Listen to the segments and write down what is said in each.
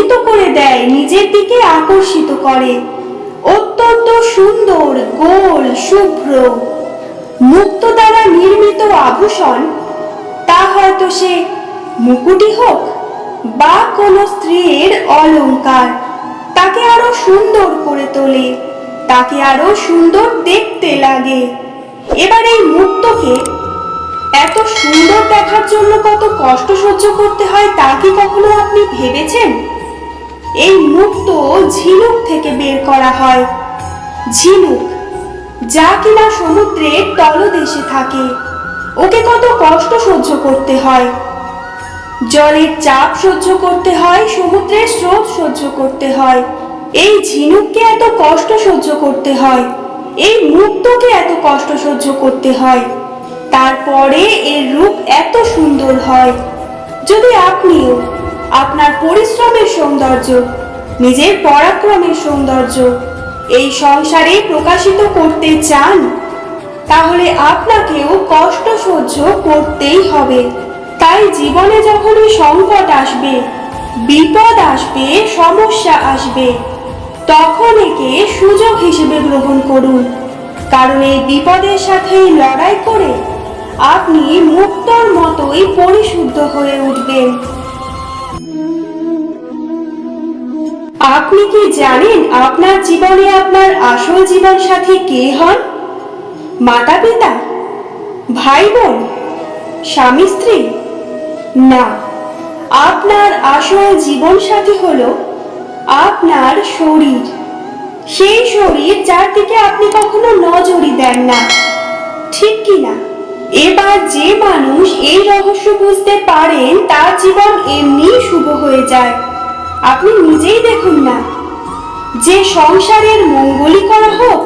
মোহিত করে দেয়, নিজের দিকে আকর্ষিত করে। অত্যন্ত সুন্দর, গোল, শুভ্র, মুক্ত দ্বারা নির্মিত আভূষণ, তা হয়তো সে মুকুটি হোক বা কোনো স্ত্রীর অলংকার। তাকে আরও সুন্দর করে তোলে, তাকে আরও সুন্দর দেখতে লাগে। এবার এই মুক্তকে এত সুন্দর দেখার জন্য কত কষ্ট সহ্য করতে হয় তা কি কখনো আপনি ভেবেছেন? এই মুক্ত ঝিনুক থেকে বের করা হয়। ঝিনুক, যা কিনা সমুদ্রের তলদেশে থাকে, ওকে কত কষ্ট সহ্য করতে হয়। জলের চাপ সহ্য করতে হয়, সমুদ্রের স্রোত সহ্য করতে হয়। এই ঝিনুককে এত কষ্ট সহ্য করতে হয়, এই মুক্তকে এত কষ্ট সহ্য করতে হয়। তারপরে এর রূপ এত সুন্দর হয়। যদি আপনিও আপনার পরিশ্রমের সৌন্দর্য, নিজের পরাক্রমের সৌন্দর্য, এই সংসারে প্রকাশিত করতে চান, তাহলে আপনাকেও কষ্ট সহ্য করতেই হবে। তাই জীবনে যখনই সংকট আসবে, বিপদ আসবে, সমস্যা আসবে, তখন একে সুযোগ হিসেবে গ্রহণ করুন। কারণ এই বিপদের সাথে লড়াই করে আপনি মুক্তর মতোই পরিশুদ্ধ হয়ে উঠবেন। আপনি কি জানেন আপনার জীবনে আপনার আসল জীবন সাথী কে হন মাতা পিতা? ভাই বোন? স্বামী স্ত্রী? না। আপনার আসল জীবন সাথী হলো আপনার শরীর। সেই শরীর যার দিকে আপনি কখনো নজরই দেন না। ঠিক কি না? এবার যে মানুষ এই রহস্য বুঝতে পারেন, তার জীবন এমনি শুভ হয়ে যায়। আপনি নিজেই দেখুন না। যে সংসারের মঙ্গলই করা হোক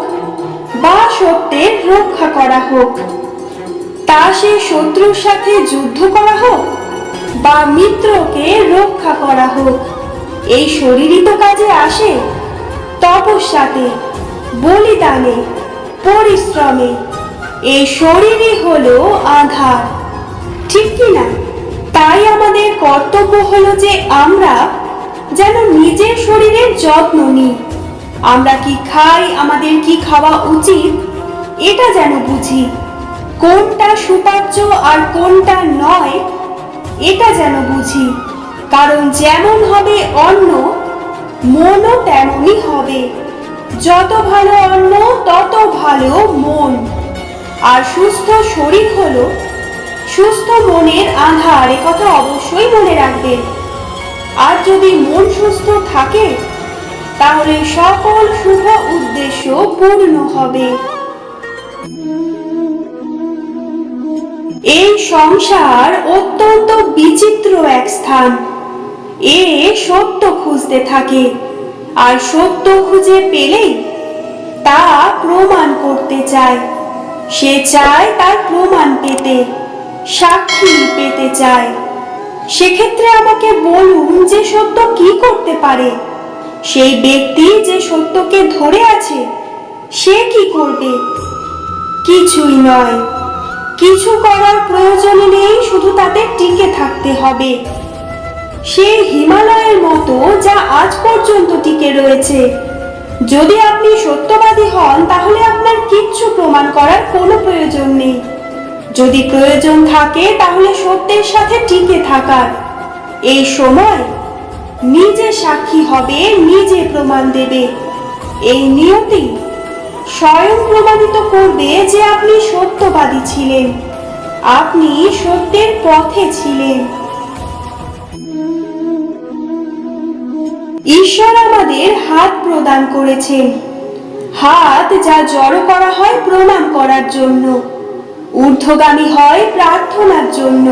বা সত্যের রক্ষা করা হোক, তা সে শত্রুর সাথে যুদ্ধ করা হোক বা মিত্রকে রক্ষা করা হোক, এই শরীরই তো কাজে আসে। তপস্যাতে, বলিদানে, পরিশ্রমে, এই শরীরই হলো আধার। ঠিক কি না? তাই আমাদের কর্তব্য হলো যে আমরা যেন নিজের শরীরের যত্ন নিই। আমরা কি খাই? আমাদের কি খাওয়া উচিত? এটা যেন বুঝি। কোনটা সুপাচ্য আর কোনটা নয়, এটা যেন বুঝি। কারণ যেমন হবে অন্ন, মনও তেমনই হবে। যত ভালো অন্ন, তত ভালো মন। আর সুস্থ শরীর হলো সুস্থ মনের আধার কথা অবশ্যই মনে রাখবেন। আর যদি মন সুস্থ থাকে, তাহলে সকল শুভ উদ্দেশ্য পূর্ণ হবে। এই সংসার অত্যন্ত বিচিত্র এক স্থান। এ সত্য খুঁজতে থাকে, আর সত্য খুঁজে পেলেই তা প্রমাণ করতে চায়। সে চায় তার প্রমাণ পেতে, সাক্ষী পেতে চায়। সেক্ষেত্রে আমাকে বলুন যে সত্য কি করতে পারে। সেই ব্যক্তি যে সত্যকে ধরে আছে, সে কি করবে? কিছুই নয়। কিছু করার প্রয়োজন নেই, শুধু তাতে টিকে থাকতে হবে। সেই হিমালয়ের মতো যা আজ পর্যন্ত টিকে রয়েছে। যদি আপনি সত্যবাদী হন, তাহলে আপনার কিচ্ছু প্রমাণ করার কোনো প্রয়োজন নেই। যদি প্রয়োজন থাকে, তাহলে সত্যের সাথে টিকে থাকার। এই সময় নিজে সাক্ষী হবে, নিজে প্রমাণ দেবে। এই নিয়তি স্বয়ং প্রমাণিত করবে যে আপনি সত্যবাদী ছিলেন। আপনি সত্যের পথে ছিলেন। ঈশ্বর আমাদের হাত প্রদান করেছেন। হাত যা জড়ো করা হয় প্রণাম করার জন্য। ঊর্ধ্বগামী হয় প্রার্থনার জন্য।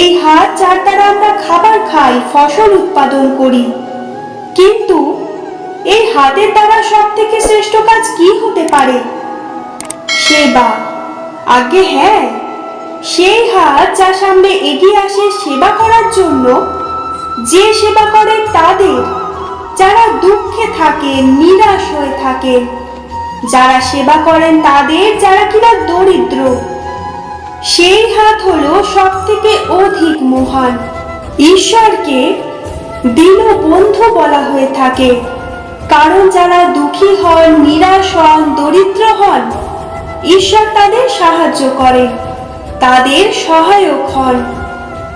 এই হাত যার দ্বারা আমরা খাবার খাই, ফসল উৎপাদন করি। কিন্তু এই হাতের দ্বারা সব থেকে শ্রেষ্ঠ কাজ কি হতে পারে? সেবা আগে হ্যাঁ সেই হাত যা সামনে এগিয়ে আসে সেবা করার জন্য, যে সেবা করে তাদের, যারা দুঃখে থাকে, নিরাশ হয়ে থাকে যারা সেবা করেন তাদের, যারা কিনা দরিদ্র, সেই হাত হলো সব থেকে অধিক মহান। ঈশ্বরকে দীনবন্ধু বলা হয়ে থাকে। কারণ যারা দুঃখী হন, নিরাশ হন, দরিদ্র হন, ঈশ্বর তাদের সাহায্য করে, তাদের সহায়ক হন।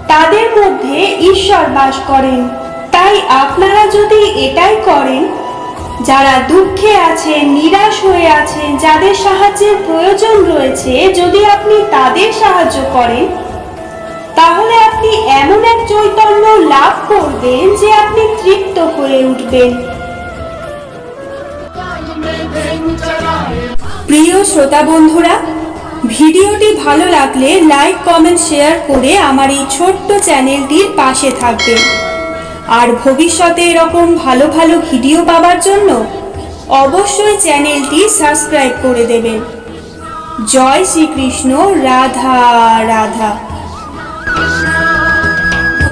তাদের মধ্যে ঈশ্বর বাস করেন। তাই আপনারা যদি এটাই করেন যারা দুঃখে আছেন নিরাশ হয়ে আছেন যাদের সাহায্যের প্রয়োজন রয়েছে, যদি আপনি তাদের সাহায্য করেন, তাহলে আপনি এমন এক চৈতন্য লাভ করবেন যে আপনি তৃপ্ত হয়ে উঠবেন। প্রিয় শ্রোতা বন্ধুরা, ভিডিওটি ভালো লাগলে লাইক, কমেন্ট, শেয়ার করে আমার এই ছোট্ট চ্যানেলটির পাশে থাকবেন। আর ভবিষ্যতে এরকম ভালো ভালো ভিডিও পাবার জন্য অবশ্যই চ্যানেলটি সাবস্ক্রাইব করে দেবেন। জয় শ্রীকৃষ্ণ, রাধা রাধা।